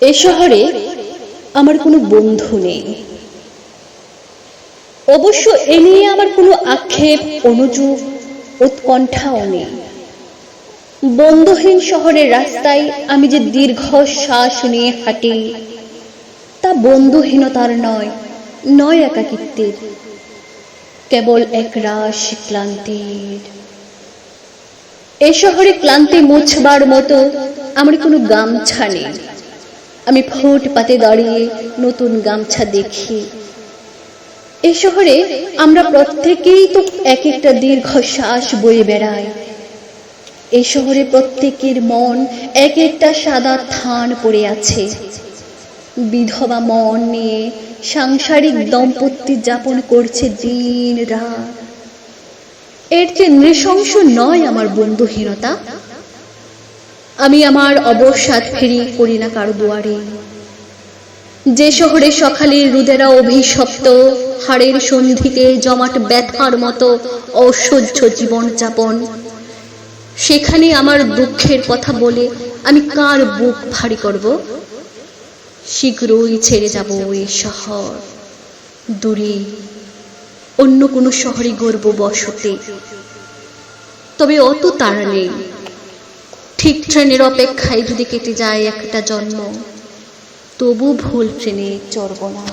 এ শহরে আমার কোনো বন্ধু নেই। অবশ্য এ নিয়ে আমার কোনো আক্ষেপ, অনুযোগ, উৎকণ্ঠাও নেই। বন্ধুহীন শহরের রাস্তায় আমি যে দীর্ঘ শ্বাস নিয়ে হাঁটি, তা বন্ধুহীনতার নয় নয় একাকিত্বের। কেবল এক রাশ ক্লান্তির। এ শহরে ক্লান্তি মুছবার মতো আমার কোনো গামছা নেই। আমি ফুটপাতে দাঁড়িয়ে নতুন গামছা দেখি। এ শহরে আমরা প্রত্যেকেই তো এক একটা দীর্ঘ শ্বাস বয়ে বেড়াই। এ শহরে প্রত্যেকের মন এক একটা সাদা থান পড়ে আছে। বিধবা মন নিয়ে সাংসারিক দম্পতি যাপন করছে দিন রাত এর চেয়ে নৃশংস নয় আমার বন্ধুহীনতা। আমি আমার অবসাদ ফেরি করি না কারও দুয়ারে। যে শহরে সকালের রুদেরা অভিশপ্ত, হাড়ের সন্ধিতে জমাট ব্যথার মতো অসহ্য জীবনযাপন সেখানে আমার দুঃখের কথা বলে আমি কার বুক ভারী করব? শীঘ্রই ছেড়ে যাব ওই শহর। দূরে অন্য কোনো শহরে গর্ব বসতে। তবে অত তাড়া নেই ঠিক ট্রেনের অপেক্ষায় যদি কেটে যায় একটা জন্ম তবু ভুল ট্রেনে চড়ব না।